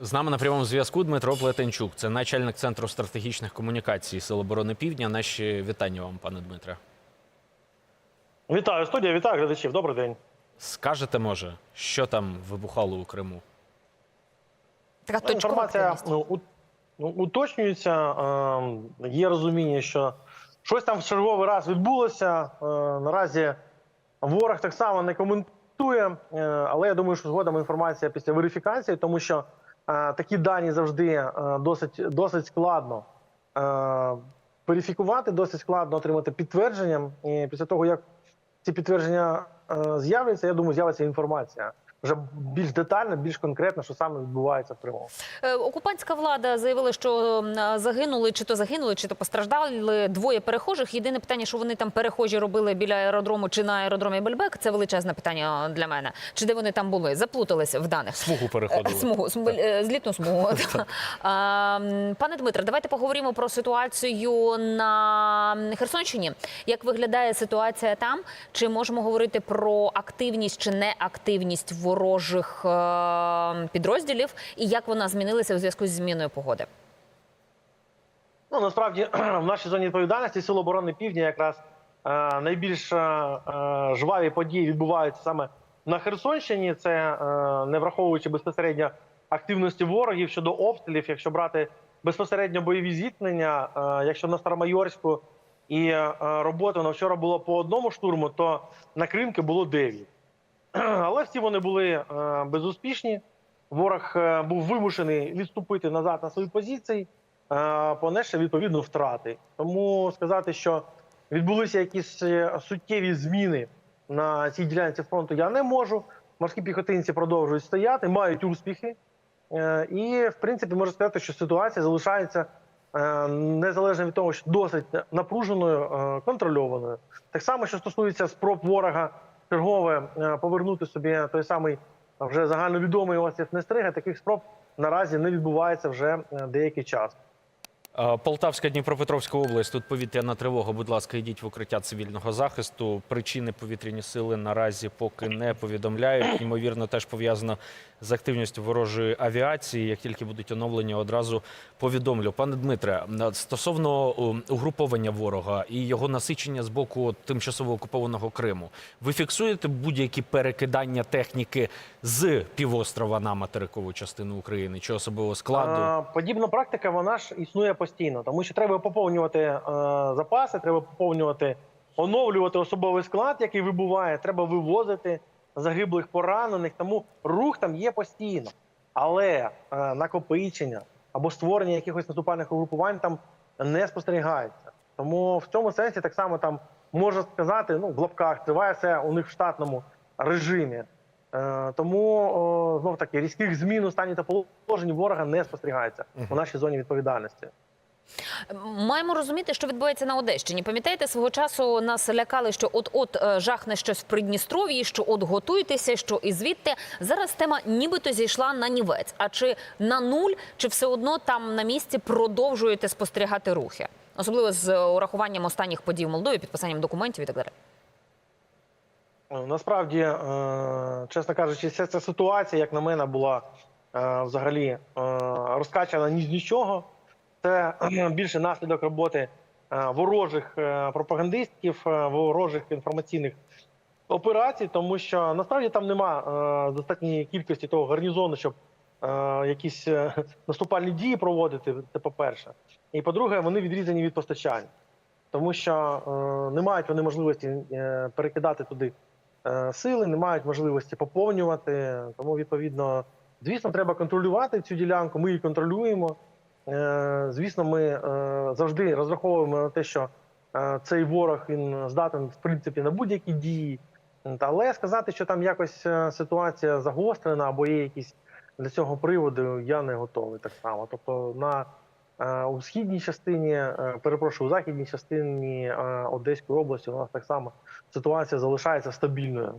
З нами на прямому зв'язку Дмитро Плетенчук. Це начальник центру стратегічних комунікацій Сил оборони Півдня. Наші вітання вам, пане Дмитре. Вітаю студія, вітаю глядачів. Добрий день. Скажете, може, що там вибухало у Криму? Ну, Така точкова Інформація ну, ну, уточнюється. Ем, Є розуміння, що щось там в черговий раз відбулося. Е, Наразі ворог так само не коментує, е, але я думаю, що згодом інформація після верифікації, тому що е, такі дані завжди е, досить, досить складно е, верифікувати, досить складно отримати підтвердження. І після того, як ці підтвердження е, з'являться, я думаю, з'явиться інформація. Вже більш детально, більш конкретно, що саме відбувається в Криму. Е, Окупантська влада заявила, що загинули, чи то загинули, чи то постраждали двоє перехожих. Єдине питання, що вони там перехожі робили біля аеродрому чи на аеродромі Бельбек, це величезне питання для мене. Чи де вони там були? Заплуталися в даних. Смугу переходили. Е, Смугу, е, злітну смугу. Пане Дмитре, давайте поговоримо про ситуацію на Херсонщині. Як виглядає ситуація там? Чи можемо говорити про активність чи неактивність ворожих е, підрозділів, і як вона змінилася у зв'язку з зміною погоди? Ну насправді в нашій зоні відповідальності Сил оборони Півдня якраз е, найбільш е, е, жваві події відбуваються саме на Херсонщині. Це е, не враховуючи безпосередньо активності ворогів щодо обстрілів, якщо брати безпосередньо бойові зіткнення, е, якщо на Старомайорську і е, роботи на вчора було по одному штурму, то на Кримки було дев'ять. Але всі вони були е, безуспішні. Ворог е, був вимушений відступити назад на свої позиції, понесши відповідно втрати. Тому сказати, що відбулися якісь суттєві зміни на цій ділянці фронту, я не можу. Морські піхотинці продовжують стояти, мають успіхи. І, в принципі, можу сказати, що ситуація залишається незалежно від того, що досить напруженою, е, контрольованою. Так само, що стосується спроб ворога чергове е, повернути собі той самий вже загальновідомий острів Нестрига, таких спроб наразі не відбувається вже е, деякий час. Е, Полтавська Дніпропетровська область. Тут повітряна тривога. Будь ласка, йдіть в укриття цивільного захисту. Причини повітряні сили наразі поки не повідомляють. Ймовірно, теж пов'язано з активністю ворожої авіації. Як тільки будуть оновлення, одразу повідомлю. Пане Дмитре, стосовно угруповання ворога і його насичення з боку тимчасово окупованого Криму, ви фіксуєте будь-які перекидання техніки з півострова на материкову частину України чи особливо складу? Подібна практика вона ж існує постійно, тому що треба поповнювати е, запаси, треба поповнювати, оновлювати особовий склад, який вибуває, треба вивозити загиблих, поранених. Тому рух там є постійно. Але е, накопичення або створення якихось наступальних угрупувань там не спостерігається. Тому в цьому сенсі так само там можна сказати, ну в лапках триває все у них в штатному режимі. Е, Тому знов таки різких змін у стані та положенні ворога не спостерігається у нашій зоні відповідальності. Маємо розуміти, що відбувається на Одещині. Пам'ятаєте, свого часу нас лякали, що от-от е, жахне щось в Придністров'ї, що от готуйтеся, що і звідти. Зараз тема нібито зійшла на нівець. А чи на нуль, чи все одно там на місці продовжуєте спостерігати рухи? Особливо з урахуванням останніх подій в Молдові, підписанням документів і так далі. Е, Насправді, е, чесно кажучи, ця ситуація, як на мене, була е, взагалі е, розкачана ні з нічого. Це більше наслідок роботи е, ворожих е, пропагандистів, е, ворожих інформаційних операцій, тому що насправді там нема достатньої кількості того гарнізону, щоб якісь наступальні дії проводити. Це по-перше. І по-друге, вони відрізані від постачань, тому що не мають вони можливості перекидати туди сили, не мають можливості поповнювати. Тому, відповідно, звісно, треба контролювати цю ділянку. Ми її контролюємо. Е, Звісно, ми е, завжди розраховуємо на те, що е, цей ворог він здатен в принципі на будь-які дії. Але сказати, що там якось ситуація загострена або є якісь для цього приводу, я не готовий так само. Тобто на у східній частині, перепрошую, у західній частині Одеської області у нас так само ситуація залишається стабільною.